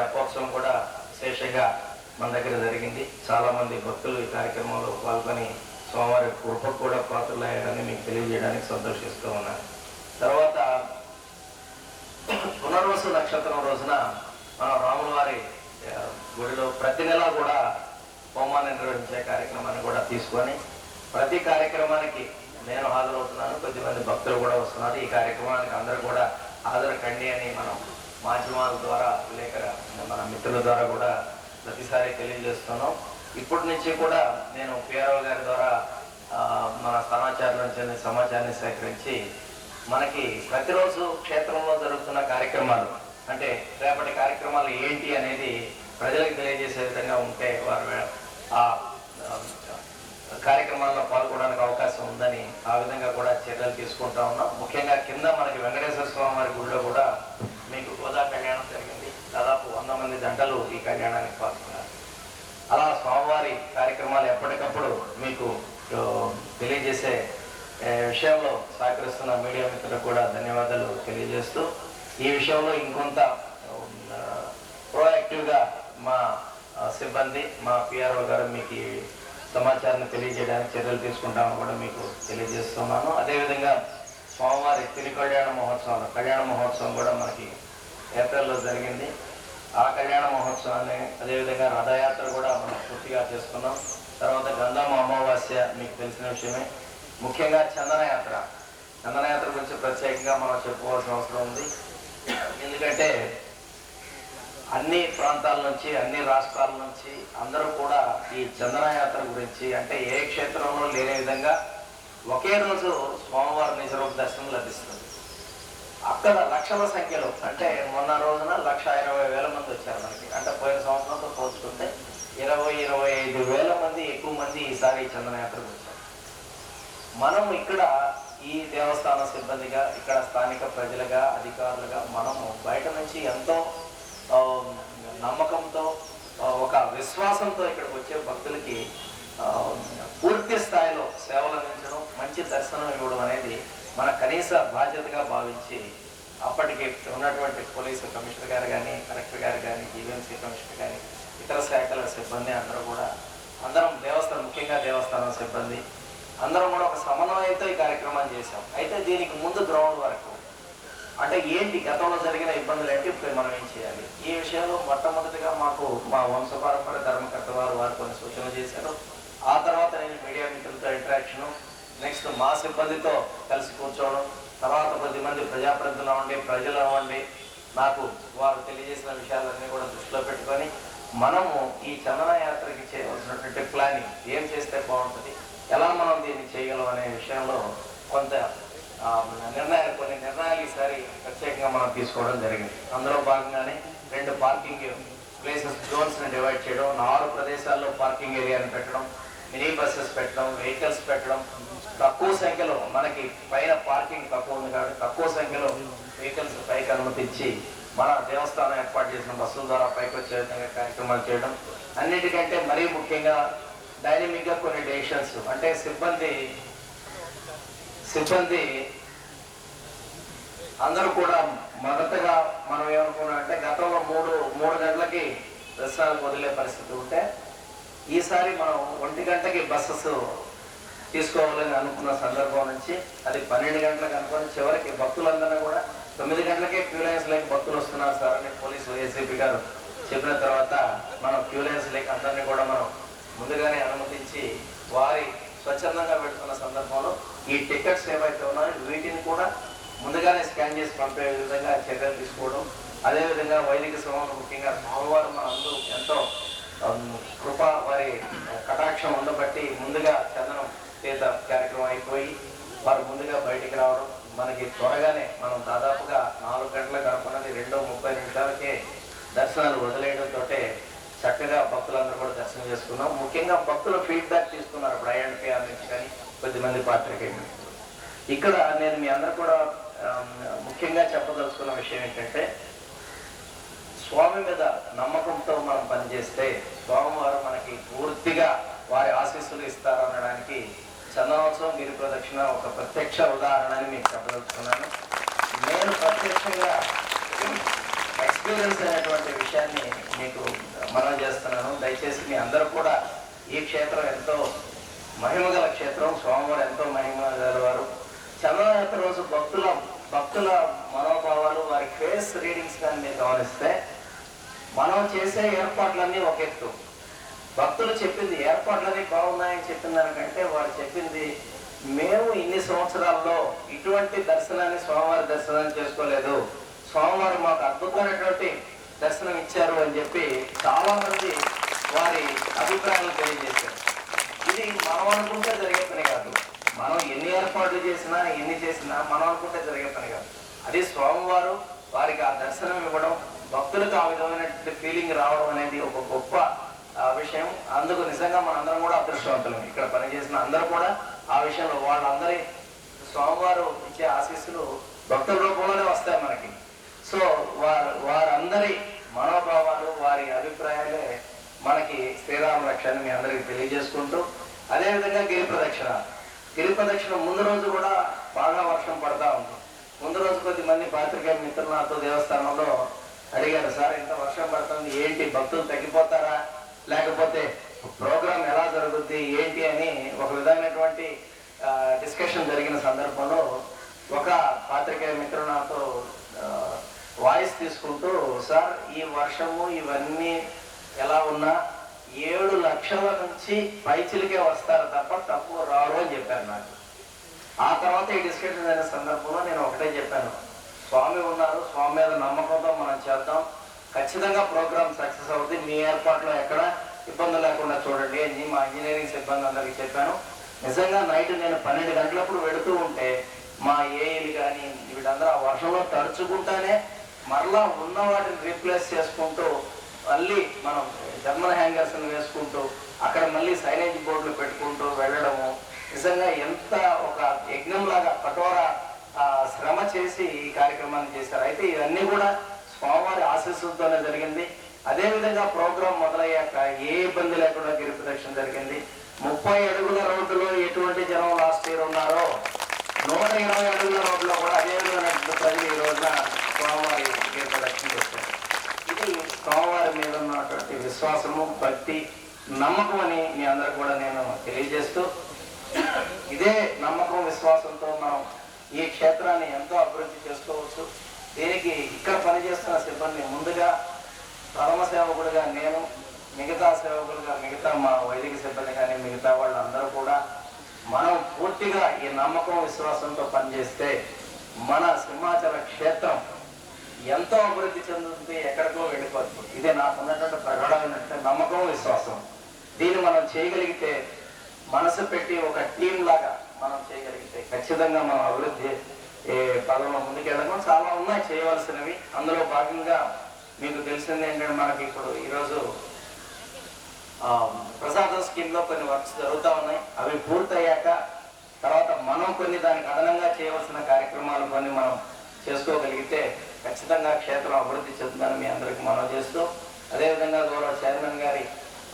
తెప్పోత్సవం కూడా విశేషంగా మన దగ్గర జరిగింది. చాలామంది భక్తులు ఈ కార్యక్రమంలో పాల్గొని స్వామివారి కృపకు కూడా పాత్రలయ్యాడని మీకు తెలియజేయడానికి సంతోషిస్తూ ఉన్నాను. తర్వాత పునర్వసు నక్షత్రం రోజున మన రాముల వారి గుడిలో ప్రతి నెల కూడా హోమాన్ని నిర్వహించే కార్యక్రమాన్ని కూడా తీసుకొని ప్రతి కార్యక్రమానికి నేను హాజరవుతున్నాను. కొద్దిమంది భక్తులు కూడా వస్తున్నారు. ఈ కార్యక్రమానికి అందరూ కూడా హాజరు కండి అని మనం మాధ్యమాల ద్వారా లేక మన మిత్రుల ద్వారా కూడా ప్రతిసారి తెలియజేస్తున్నాం. ఇప్పటి నుంచి కూడా నేను పిఆర్ఓ గారి ద్వారా మన సమాచారం నుంచి సమాచారాన్ని సేకరించి మనకి ప్రతిరోజు క్షేత్రంలో జరుగుతున్న కార్యక్రమాలు అంటే రేపటి కార్యక్రమాలు ఏంటి అనేది ప్రజలకు తెలియజేసే విధంగా ఉంటే వారు ఆ ఆ, కార్యక్రమాల్లో పాల్గొనడానికి అవకాశం ఉందని ఆ విధంగా కూడా చర్యలు తీసుకుంటా ఉన్నాం. ముఖ్యంగా కింద మనకి వెంకటేశ్వర స్వామి వారి గుడిలో కూడా మీకు గోదా కళ్యాణం జరిగింది కొన్ని గంటలు ఈ కళ్యాణానికి పాల్గొన్నారు అలా స్వామివారి కార్యక్రమాలు ఎప్పటికప్పుడు మీకు తెలియజేసే విషయంలో సహకరిస్తున్న మీడియా మిత్రులకు కూడా ధన్యవాదాలు తెలియజేస్తూ ఈ విషయంలో ఇంకొంత ప్రోయాక్టివ్గా మా సిబ్బంది మా పిఆర్ఓ గారు మీకు సమాచారాన్ని తెలియజేయడానికి చర్యలు తీసుకుంటామని కూడా మీకు తెలియజేస్తున్నాను. అదేవిధంగా స్వామివారి తిరు కళ్యాణ మహోత్సవం కళ్యాణ మహోత్సవం కూడా మనకి ఏప్రిల్లో జరిగింది. ఆ కళ్యాణ మహోత్సవాన్ని అదేవిధంగా రథయాత్ర కూడా మనం పూర్తిగా చేసుకున్నాం. తర్వాత గంధం అమావాస్య మీకు తెలిసిన విషయమే. ముఖ్యంగా చందనయాత్ర. చందనయాత్ర గురించి ప్రత్యేకంగా మనం చెప్పుకోవాల్సిన అవసరం ఉంది. ఎందుకంటే అన్ని ప్రాంతాల నుంచి అన్ని రాష్ట్రాల నుంచి అందరూ కూడా ఈ చందనయాత్ర గురించి అంటే ఏ క్షేత్రంలో లేని విధంగా ఒకే రోజు స్వామివారి నిజరూప దర్శనం లభిస్తుంది. అక్కడ లక్షల సంఖ్యలో అంటే మొన్న రోజున లక్ష ఇరవై వేల మంది వచ్చారు మనకి. అంటే పోయిన సంవత్సరంతో పోల్చుకుంటే ఇరవై ఇరవై ఐదు వేల మంది ఎక్కువ మంది ఈసారి ఈ చందనయాత్రకు వచ్చారు. మనం ఇక్కడ ఈ దేవస్థాన సిబ్బందిగా ఇక్కడ స్థానిక ప్రజలుగా అధికారులుగా మనము బయట నుంచి ఎంతో నమ్మకంతో ఒక విశ్వాసంతో ఇక్కడికి వచ్చే భక్తులకి పూర్తి స్థాయిలో సేవలు అందించడం మంచి దర్శనం ఇవ్వడం అనేది మన కనీస బాధ్యతగా భావించి అప్పటికి ఉన్నటువంటి పోలీసు కమిషనర్ గారు కానీ కలెక్టర్ గారు కానీ జీవీఎంసీ కమిషనర్ కానీ ఇతర శాఖల సిబ్బంది అందరూ కూడా అందరం దేవస్థానం ముఖ్యంగా దేవస్థానం సిబ్బంది అందరం కూడా ఒక సమన్వయంతో ఈ కార్యక్రమాన్ని చేశాం. అయితే దీనికి ముందు గ్రౌండ్ వరకు. అంటే ఏంటి? గతంలో జరిగిన ఇబ్బందులు ఏంటి? ఇప్పుడు మనం ఏం చేయాలి? ఈ విషయంలో మొట్టమొదటిగా మాకు మా వంశపారంపర్య ధర్మకర్త వారు వారు కొన్ని సూచనలు చేశారు. ఆ తర్వాత నేను మీడియా మిత్రులతో ఇంటరాక్షను నెక్స్ట్ మా సిబ్బందితో కలిసి కూర్చోవడం తర్వాత కొద్దిమంది ప్రజాప్రతినిధులు అవ్వండి ప్రజలు అవ్వండి నాకు వారు తెలియజేసిన విషయాలన్నీ కూడా దృష్టిలో పెట్టుకొని మనము ఈ చందన యాత్రకి చేయవలసినటువంటి ప్లానింగ్ ఏం చేస్తే బాగుంటుంది ఎలా మనం దీన్ని చేయగలం అనే విషయంలో కొంత నిర్ణయాలు కొన్ని నిర్ణయాలు ఈసారి ప్రత్యేకంగా మనం తీసుకోవడం జరిగింది. అందులో భాగంగానే రెండు పార్కింగ్ ప్లేసెస్ జోన్స్ని డివైడ్ చేయడం నాలుగు ప్రదేశాల్లో పార్కింగ్ ఏరియాని పెట్టడం మినీ బస్సెస్ పెట్టడం వెహికల్స్ పెట్టడం తక్కువ సంఖ్యలో మనకి పైన పార్కింగ్ తక్కువ ఉంది కాబట్టి తక్కువ సంఖ్యలో వెహికల్స్ పైకి అనుమతించి మన దేవస్థానం ఏర్పాటు చేసిన బస్సుల ద్వారా పైకి వచ్చే విధంగా కార్యక్రమాలు చేయడం. అన్నిటికంటే మరీ ముఖ్యంగా డైనమిక్గా కొన్ని డెసిషన్స్ అంటే సిబ్బంది సిబ్బంది అందరూ కూడా మొదటగా మనం ఏమనుకున్నాం అంటే గతంలో మూడు మూడు గంటలకి దర్శనాలకు వదిలే పరిస్థితి ఉంటే ఈసారి మనం ఒంటి గంటకి బస్సెస్ తీసుకోవాలని అనుకున్న సందర్భం నుంచి అది పన్నెండు గంటలకు అనుకుని చివరికి భక్తులందరూ కూడా తొమ్మిది గంటలకే క్యూలైన్స్ లేక భక్తులు వస్తున్నారు సార్ అని పోలీసు ఏసీపీ గారు చెప్పిన తర్వాత మనం క్యూలెన్స్ లేక అందరినీ కూడా మనం ముందుగానే అనుమతించి వారి స్వచ్ఛందంగా పెడుతున్న సందర్భంలో ఈ టికెట్స్ ఏవైతే ఉన్నాయో వీటిని కూడా ముందుగానే స్కాన్ చేసి పంపే విధంగా చర్యలు తీసుకోవడం. అదేవిధంగా వైదిక సమూహం ముఖ్యంగా స్వామివారు మన అందరూ ఎంతో కృప వారి కటాక్షం ఉండబట్టి ముందుగా చందనం చేత కార్యక్రమం అయిపోయి వారు ముందుగా బయటికి రావడం మనకి త్వరగానే మనం దాదాపుగా నాలుగు గంటలకు అనుకున్నది రెండో ముప్పై నిమిషాలకే దర్శనాలు వదిలేయడంతో చక్కగా భక్తులందరూ కూడా దర్శనం చేసుకున్నాం. ముఖ్యంగా భక్తులు ఫీడ్బ్యాక్ తీసుకున్నారు బ్రయాండ్ ఐఎన్పిఆర్ నుంచి కానీ కొద్దిమంది పాత్రికేయులు ఇక్కడ నేను మీ అందరు కూడా ముఖ్యంగా చెప్పదలుచుకున్న విషయం ఏంటంటే స్వామి మీద నమ్మకంతో మనం పనిచేస్తే స్వామివారు మనకి పూర్తిగా వారి ఆశీస్సులు ఇస్తారనడానికి చందనోత్సవం గిరి ప్రదక్షిణ ఒక ప్రత్యక్ష ఉదాహరణ అని మీకు చెప్పదలుచుకున్నాను. నేను ప్రత్యక్షంగా ఎక్స్పీరియన్స్ అయినటువంటి విషయాన్ని మీకు మనం చేస్తున్నాను. దయచేసి మీ అందరూ కూడా ఈ క్షేత్రం ఎంతో మహిమగల క్షేత్రం స్వామివారు ఎంతో మహిమ గలవారు. చంద్రయాత్ర రోజు భక్తుల భక్తుల మనోభావాలు వారి ఫేస్ రీడింగ్స్ కానీ మీరు గమనిస్తే మనం చేసే ఏర్పాట్లన్నీ ఒక ఎత్తు. భక్తులు చెప్పింది ఏర్పాట్లన్నీ బాగున్నాయని చెప్పిన దానికంటే వారు చెప్పింది మేము ఇన్ని సంవత్సరాల్లో ఇటువంటి దర్శనాన్ని స్వామివారి దర్శనాన్ని చేసుకోలేదు. స్వామివారు మాకు అద్భుతమైనటువంటి దర్శనం ఇచ్చారు అని చెప్పి చాలా మంది వారి అభిప్రాయాలు తెలియజేశారు. ఇది మనం అనుకుంటే జరిగే పని కాదు. మనం ఎన్ని ఏర్పాట్లు చేసినా ఎన్ని చేసినా మనం అనుకుంటే జరిగే పని కాదు. అది స్వామివారు వారికి ఆ దర్శనం ఇవ్వడం భక్తులకు ఆ విధమైనటువంటి ఫీలింగ్ రావడం అనేది ఒక గొప్ప విషయం. అందుకు నిజంగా మనందరం కూడా అదృష్టవంతులం. ఇక్కడ పనిచేసిన అందరూ కూడా ఆ విషయంలో వాళ్ళందరి స్వామివారు ఇచ్చే ఆశీస్సులు భక్తుల రూపంలోనే వస్తాయి మనకి. సో వారు వారందరి మనోభావాలు వారి అభిప్రాయాలే మనకి శ్రీరామ రక్షని మీ అందరికి తెలియజేసుకుంటూ అదేవిధంగా గిరి ప్రదక్షిణ. గిరి ప్రదక్షిణ ముందు రోజు కూడా బాగా వర్షం పడతా ఉంటుంది ముందు రోజు కొద్ది మంది పాత్రికేయ మిత్రులతో దేవస్థానంలో అడిగారు సార్ ఇంత వర్షం పడుతుంది ఏంటి? భక్తులు తగ్గిపోతారా? లేకపోతే ప్రోగ్రామ్ ఎలా జరుగుద్ది ఏంటి? అని ఒక విధమైనటువంటి డిస్కషన్ జరిగిన సందర్భంలో ఒక పాత్రికేయ మిత్రుడు నాతో వాయిస్ తీసుకుంటూ సార్ ఈ వర్షము ఇవన్నీ ఎలా ఉన్నా ఏడు లక్షల నుంచి పైచిలికే వస్తారు తప్ప తక్కువ రారు అని చెప్పారు నాకు. ఆ తర్వాత ఈ డిస్కషన్ అయిన సందర్భంలో నేను ఒకటే చెప్పాను. స్వామి ఉన్నారు. స్వామి మీద నమ్మకంతో మనం చేద్దాం. ఖచ్చితంగా ప్రోగ్రామ్ సక్సెస్ అవుతుంది మీ ఏర్పాట్లో ఎక్కడ ఇబ్బంది లేకుండా చూడండి అని మా ఇంజనీరింగ్ సిబ్బంది అందరికీ చెప్పాను. నిజంగా నైట్ నేను పన్నెండు గంటలప్పుడు వెళుతూ ఉంటే మా ఏఈలు కానీ వీళ్ళందరూ ఆ వర్షంలో తడుచుకుంటానే మరలా ఉన్న వాటిని రీప్లేస్ చేసుకుంటూ మళ్ళీ మనం జర్మన్ హ్యాంగర్స్ వేసుకుంటూ అక్కడ మళ్ళీ సైనేజ్ బోర్డులు పెట్టుకుంటూ వెళ్ళడము. నిజంగా ఎంత ఒక యజ్ఞంలాగా కఠోర శ్రమ చేసి ఈ కార్యక్రమాన్ని చేశారు. అయితే ఇవన్నీ కూడా స్వామివారి ఆశీస్సులతోనే జరిగింది. అదే విధంగా ప్రోగ్రాం మొదలయ్యాక ఏ ఇబ్బంది లేకుండా గిరి ప్రదక్షిణ జరిగింది. ముప్పై అడుగుల రోడ్డులో ఎటువంటి జనం లాస్ట్ ఇయర్ ఉన్నారో నూట ఇరవై అడుగుల రోడ్లో కూడా అదేవిధంగా ప్రజలు ఈ రోజున స్వామివారి గిరి ప్రదక్షిణ చేశారు. ఇది స్వామివారి మీద ఉన్నటువంటి విశ్వాసము భక్తి నమ్మకం అని మీ అందరికి కూడా నేను తెలియజేస్తూ ఇదే నమ్మకం విశ్వాసంతో మనం ఈ క్షేత్రాన్ని ఎంతో అభివృద్ధి చేసుకోవచ్చు. దీనికి ఇక్కడ పనిచేస్తున్న సిబ్బంది ముందుగా పరమ సేవకుడిగా నేను మిగతా సేవకులుగా మిగతా మా వైదిక సిబ్బంది కానీ మిగతా వాళ్ళందరూ కూడా మనం పూర్తిగా ఈ నమ్మకం విశ్వాసంతో పనిచేస్తే మన సింహాచల క్షేత్రం ఎంతో అభివృద్ధి చెందుతుంది ఎక్కడికో వెళ్ళిపోతుంది. ఇది నాకు ఉన్నటువంటి ప్రగాఢమైనటువంటి నమ్మకం విశ్వాసం. దీన్ని మనం చేయగలిగితే మనసు పెట్టి ఒక టీం లాగా మనం చేయగలిగితే. ఖచ్చితంగా మనం అభివృద్ధి ఏ పదంలో ముందుకెళ్ళడం చాలా ఉన్నాయి చేయవలసినవి. అందులో భాగంగా మీకు తెలిసింది ఏంటంటే మనకి ఇప్పుడు ఈరోజు ఆ, ప్రసాదం స్కీమ్లో కొన్ని వర్క్స్ జరుగుతూ ఉన్నాయి. అవి పూర్తయ్యాక తర్వాత మనం కొన్ని దానికి అదనంగా చేయవలసిన కార్యక్రమాలు కొన్ని మనం చేసుకోగలిగితే ఖచ్చితంగా క్షేత్రం అభివృద్ధి చెందుతుందని మీ అందరికీ మనం చేస్తూ అదేవిధంగా గౌరవ చైర్మన్ గారి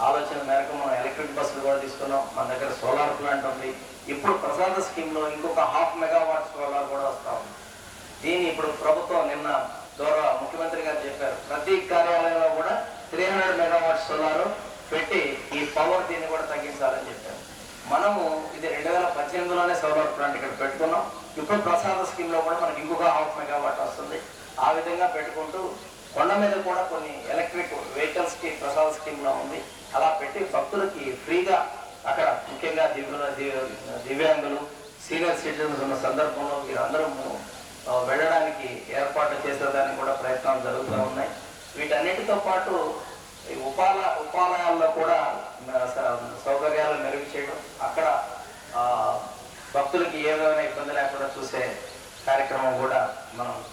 ఆలోచన మేరకు మనం ఎలక్ట్రిక్ బస్సులు కూడా తీసుకున్నాం. మన దగ్గర సోలార్ ప్లాంట్ ఉంది. ఇప్పుడు ప్రసాద స్కీమ్లో ఇంకొక హాఫ్ మెగావాట్ సోలార్ కూడా వస్తా ఉంది. దీన్ని ఇప్పుడు ప్రభుత్వం నిన్న ద్వారా ముఖ్యమంత్రి గారు చెప్పారు. ప్రతి కార్యాలయంలో కూడా త్రీ హండ్రెడ్ మెగావాట్ సోలార్ పెట్టి ఈ పవర్ దీన్ని కూడా తగ్గించాలని చెప్పారు. మనము ఇది రెండు వేల పద్దెనిమిదిలోనే సోలార్ ప్లాంట్ ఇక్కడ పెట్టుకున్నాం. ఇప్పుడు ప్రసాద స్కీమ్లో కూడా మనకి ఇంకొక హాఫ్ మెగావాట్ వస్తుంది. ఆ విధంగా పెట్టుకుంటూ కొండ మీద కూడా కొన్ని ఎలక్ట్రిక్ వెహికల్ స్కీమ్ ప్రసాద స్కీమ్లో ఉంది. అలా పెట్టి భక్తులకి ఫ్రీగా అక్కడ ముఖ్యంగా దివ్యుల దివ్యాంగులు సీనియర్ సిటిజన్స్ ఉన్న సందర్భంలో వీరందరూ వెళ్ళడానికి ఏర్పాట్లు చేసేదానికి కూడా ప్రయత్నాలు జరుగుతూ ఉన్నాయి. వీటన్నిటితో పాటు ఈ ఉపాల ఉపాలయాల్లో కూడా స- సౌకర్యాలు మెరుగు చేయడం అక్కడ భక్తులకి ఏ విధమైన ఇబ్బంది లేకుండా చూసే కార్యక్రమం కూడా మనం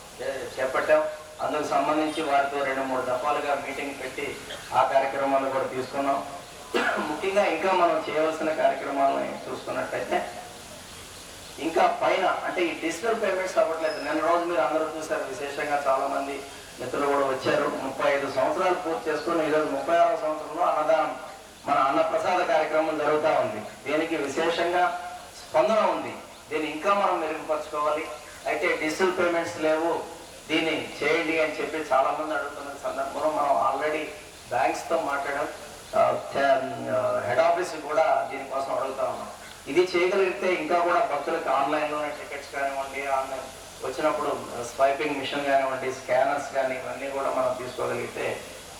చేపట్టాం. అందుకు సంబంధించి వారితో రెండు మూడు దఫాలుగా మీటింగ్ పెట్టి ఆ కార్యక్రమాలు కూడా తీసుకున్నాం. ముఖ్యంగా ఇంకా మనం చేయవలసిన కార్యక్రమాలను చూసుకున్నట్టయితే ఇంకా పైన అంటే ఈ డిజిటల్ పేమెంట్స్ అవ్వట్లేదు. నిన్న రోజు మీరు అందరూ చూసారు విశేషంగా చాలా మంది మిత్రులు కూడా వచ్చారు. ముప్పై ఐదు సంవత్సరాలు పూర్తి చేసుకుని ఈరోజు ముప్పై ఆరో సంవత్సరంలో అన్నదానం మన అన్నప్రసాద కార్యక్రమం జరుగుతూ ఉంది. దీనికి విశేషంగా స్పందన ఉంది. దీన్ని ఇంకా మనం మెరుగుపరచుకోవాలి. అయితే డిజిటల్ పేమెంట్స్ లేవు. దీన్ని చేయండి అని చెప్పి చాలా మంది అడుగుతున్న సందర్భంలో మనం ఆల్రెడీ బ్యాంక్స్తో మాట్లాడడం హెడ్ ఆఫీస్ కూడా దీనికోసం అడుగుతా ఉన్నాం. ఇది చేయగలిగితే ఇంకా కూడా భక్తులకు ఆన్లైన్లోనే టికెట్స్ కానివ్వండి ఆన్లైన్ వచ్చినప్పుడు స్వైపింగ్ మిషన్ కానివ్వండి స్కానర్స్ కానీ ఇవన్నీ కూడా మనం తీసుకోగలిగితే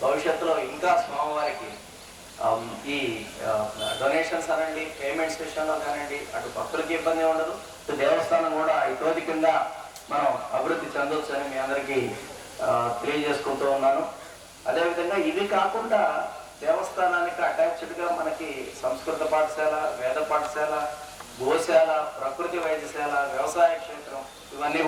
భవిష్యత్తులో ఇంకా స్వామివారికి ఈ డొనేషన్స్ అనండి పేమెంట్స్ విషయంలో కానివ్వండి అటు భక్తులకి ఇబ్బంది ఉండదు. దేవస్థానం కూడా ఇటోది కింద మనం అభివృద్ధి చెందొచ్చని అని మీ అందరికీ తెలియజేసుకుంటూ ఉన్నాను. అదేవిధంగా ఇవి కాకుండా దేవస్థానానికి అటాచ్డ్గా మనకి సంస్కృత పాఠశాల వేద పాఠశాల గోశాల ప్రకృతి వైద్యశాల వ్యవసాయ క్షేత్రం ఇవన్నీ